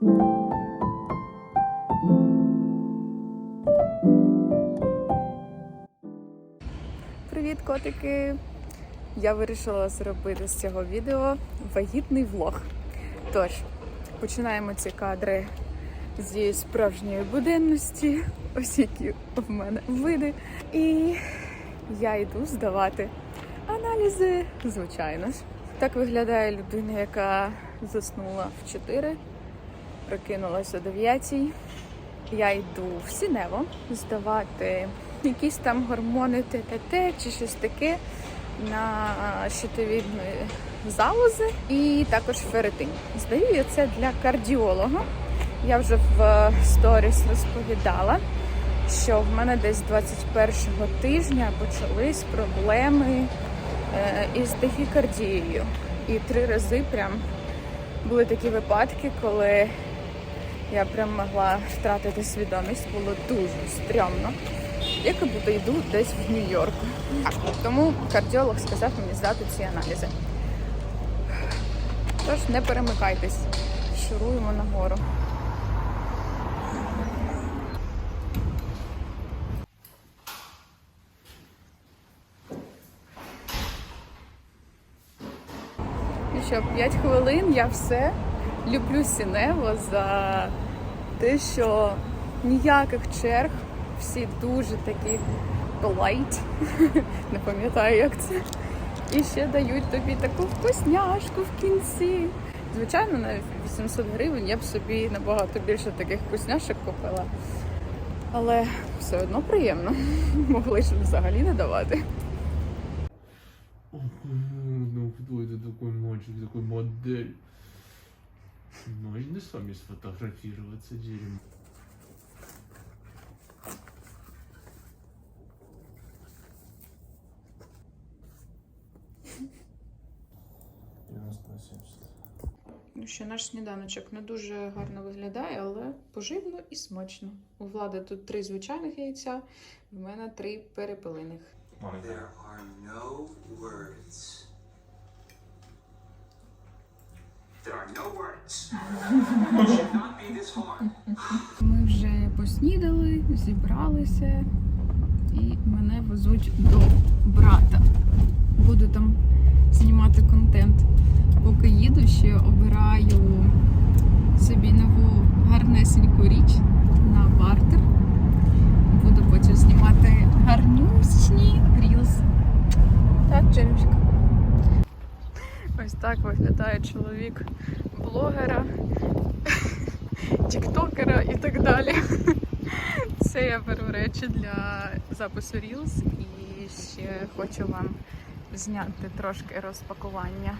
Привіт, котики! Я вирішила зробити з цього відео вагітний влог. Тож, починаємо ці кадри зі справжньої буденності, ось які в мене види. І я йду здавати аналізи, звичайно ж. Так виглядає людина, яка заснула в 4, прокинулася о 9. Я йду в Сінево здавати якісь там гормони ТТТ чи щось таке на щитовідні залози і також ферритин. Здаю я це для кардіолога. Я вже в сторіс розповідала, що в мене десь 21-го тижня почались проблеми е, із тахікардією. І три рази прям були такі випадки, коли я прям могла втратити свідомість, було дуже стрьомно. Як і будто йду десь в Нью-Йорку. Тому кардіолог сказав мені здати ці аналізи. Тож не перемикайтесь, шуруємо нагору. І що, 5 хвилин я все люблю Сінево за те, що ніяких черг, всі дуже такі polite, не пам'ятаю як це. І ще дають тобі таку вкусняшку в кінці. Звичайно, на 800 гривень я б собі набагато більше таких вкусняшок купила. Але все одно приємно. Могли ж взагалі не давати. Ну кто это такой мальчик, такой модель? Можно с вами сфотографироваться, дерьмо? Ну що наш сніданочок не дуже гарно виглядає, але поживно і смачно. У влади тут три звичайних яйця, в мене три перепелиних. There are no words. There are no words. It should not be this hard. Ми вже поснідали, зібралися і мене везуть до брата. Буду там знімати контент. Поки їду, ще обираю собі нову гарнесеньку річ на бартер. Буду потім знімати гарнюсні рілз. Так, Джерімчик. Ось так виглядає чоловік блогера, тіктокера і так далі. Це я беру речі для запису Reels і ще хочу вам зняти трошки розпакування.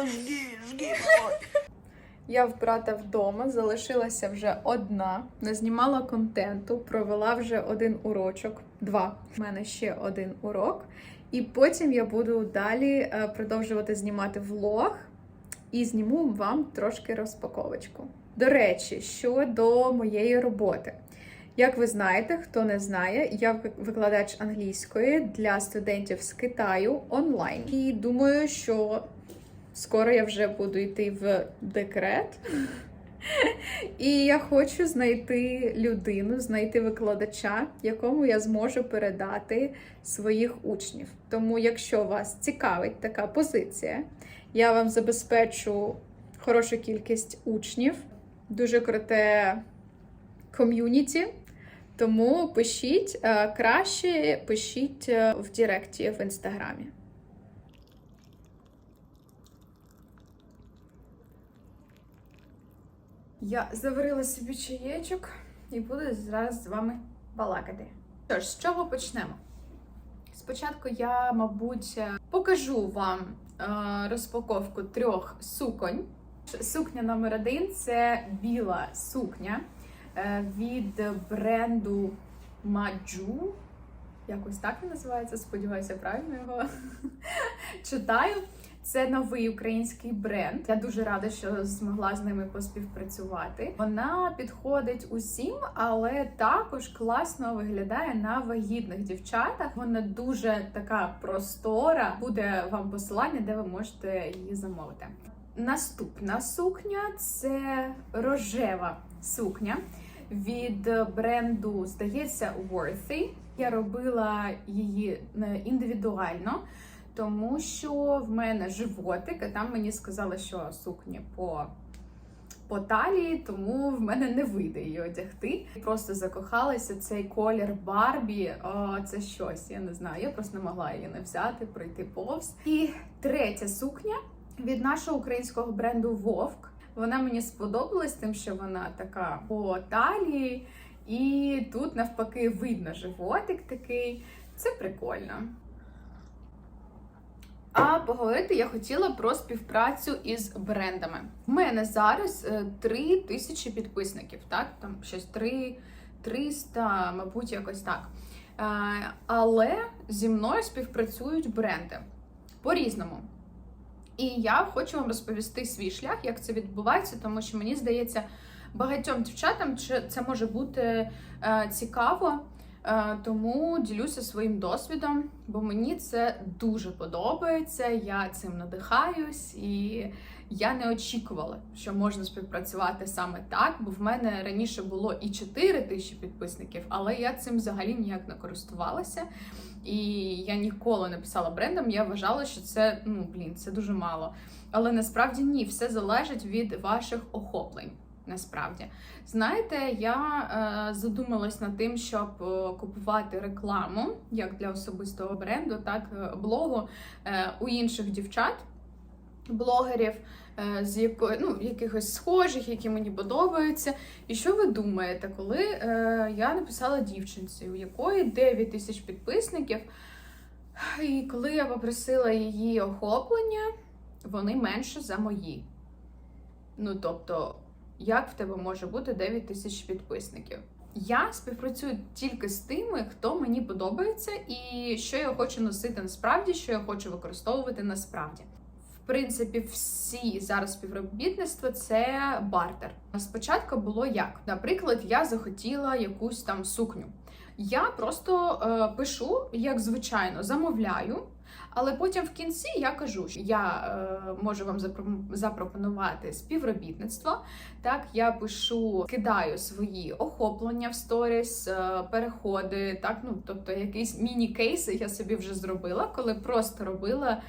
Я в брата вдома залишилася вже одна, не знімала контенту, провела вже один урочок, два. У мене ще один урок. І потім я буду далі е, продовжувати знімати влог і зніму вам трошки розпаковочку. До речі, щодо моєї роботи. Як ви знаєте, хто не знає, я викладач англійської для студентів з Китаю онлайн. І думаю, що скоро я вже буду йти в декрет. І я хочу знайти людину, знайти викладача, якому я зможу передати своїх учнів. Тому, якщо вас цікавить така позиція, я вам забезпечу хорошу кількість учнів, дуже круте ком'юніті. Тому пишіть е, краще пишіть е, в Директі в інстаграмі. Я заварила собі чаєчок і буду зараз з вами балакати. Тож, з чого почнемо? Спочатку я, мабуть, покажу вам е, розпаковку трьох суконь. Сукня номер один це біла сукня е, від бренду Маджу. Якось так він називається. Сподіваюся, правильно його читаю. Це новий український бренд. Я дуже рада, що змогла з ними поспівпрацювати. Вона підходить усім, але також класно виглядає на вагітних дівчатах. Вона дуже така простора. Буде вам посилання, де ви можете її замовити. Наступна сукня це рожева сукня від бренду, здається, Worthy. Я робила її е, індивідуально, тому що в мене животик, а там мені сказали, що сукні по, по талії, тому в мене не вийде її одягти. Просто закохалася цей колір Барбі. О, це щось, я не знаю. Я просто не могла її не взяти, пройти повз. І третя сукня від нашого українського бренду Вовк. Вона мені сподобалась тим, що вона така по талії, і тут навпаки видно животик такий. Це прикольно. А поговорити я хотіла про співпрацю із брендами. У мене зараз е, 3 тисячі підписників, так? Там щось 3 300, мабуть, якось так. Е, Але зі мною співпрацюють бренди по-різному. І я хочу вам розповісти свій шлях, як це відбувається, тому що мені здається, багатьом дівчатам це може бути е, цікаво. Е, Тому ділюся своїм досвідом, бо мені це дуже подобається. Я цим надихаюсь, і я не очікувала, що можна співпрацювати саме так, бо в мене раніше було і 4 тисячі підписників, але я цим взагалі ніяк не користувалася. І я ніколи не писала брендам. Я вважала, що це ну блін, це дуже мало. Але насправді ні, все залежить від ваших охоплень. Насправді, знаєте, я е, задумалась над тим, щоб е, купувати рекламу як для особистого бренду, так е, блогу е, у інших дівчат, блогерів, е, з якої ну якихось схожих, які мені подобаються. І що ви думаєте, коли е, я написала дівчинці, у якої 9 тисяч підписників, і коли я попросила її охоплення, вони менше за мої. Ну тобто, як в тебе може бути 9 тисяч підписників? Я співпрацюю тільки з тими, хто мені подобається, і що я хочу носити насправді, що я хочу використовувати насправді. В принципі, всі зараз співробітництва це бартер. Спочатку було як? Наприклад, я захотіла якусь там сукню. Я просто е, пишу, як звичайно, замовляю. Але потім в кінці я кажу, що я е, можу вам запро- запропонувати співробітництво. Так, я пишу, кидаю свої охоплення в сторіс, е, переходи, так, ну тобто якісь міні-кейси я собі вже зробила, коли просто робила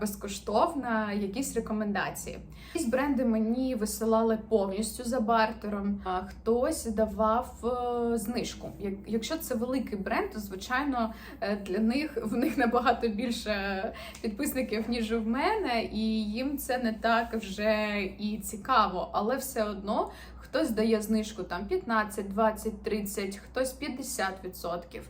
безкоштовно якісь рекомендації. Якісь бренди мені висилали повністю за бартером, а хтось давав е, знижку. Якщо це великий бренд, то звичайно е, для них в них набагато більше підписників, ніж в мене, і їм це не так вже і цікаво, але все одно. Хтось дає знижку там 15, 20, 30, хтось 50%.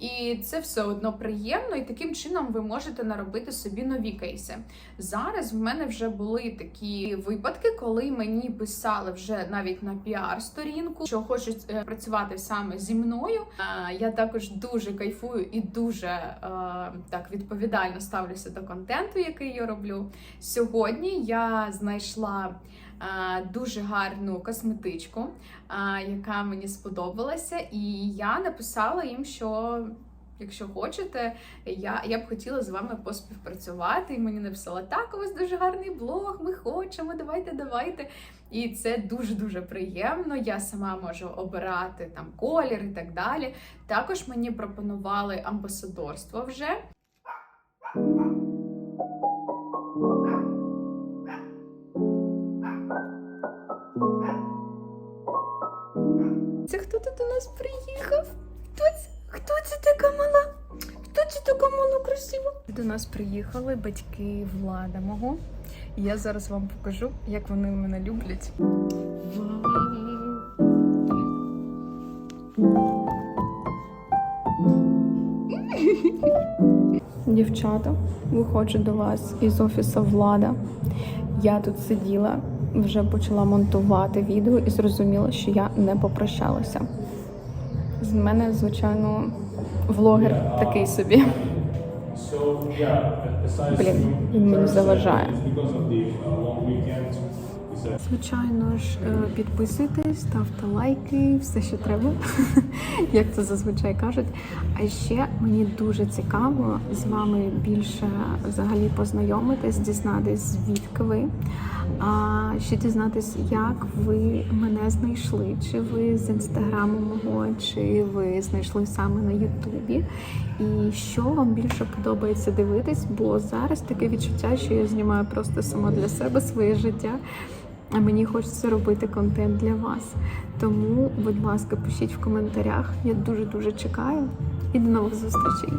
І це все одно приємно, і таким чином ви можете наробити собі нові кейси. Зараз в мене вже були такі випадки, коли мені писали вже навіть на піар-сторінку, що хочуть е, працювати саме зі мною. Я також дуже кайфую і дуже е, так відповідально ставлюся до контенту, який я роблю. Сьогодні я знайшла е, дуже гарну косметичку, яка мені сподобалася, і я написала їм, що. Якщо хочете, я, я б хотіла з вами поспівпрацювати. І мені написала, так, у вас дуже гарний блог, ми хочемо, давайте, давайте. І це дуже-дуже приємно. Я сама можу обирати там колір і так далі. Також мені пропонували амбасадорство вже. Це така красива? До нас приїхали батьки влада мого. Я зараз вам покажу, як вони мене люблять. Дівчата, виходжу до вас із офісу влада. Я тут сиділа, вже почала монтувати відео і зрозуміла, що я не попрощалася. З мене, звичайно, влогер такий собі. Блін, він мені заважає. Звичайно ж, е, підписуйтесь, ставте лайки, все, що треба, як це зазвичай кажуть. А ще мені дуже цікаво з вами більше взагалі познайомитись, дізнатись, звідки ви. А ще дізнатись, як ви мене знайшли, чи ви з інстаграму мого, чи ви знайшли саме на Ютубі. І що вам більше подобається дивитись, бо зараз таке відчуття, що я знімаю просто сама для себе своє життя. А мені хочеться робити контент для вас. Тому, будь ласка, пишіть в коментарях. Я дуже дуже чекаю і до нових зустрічей.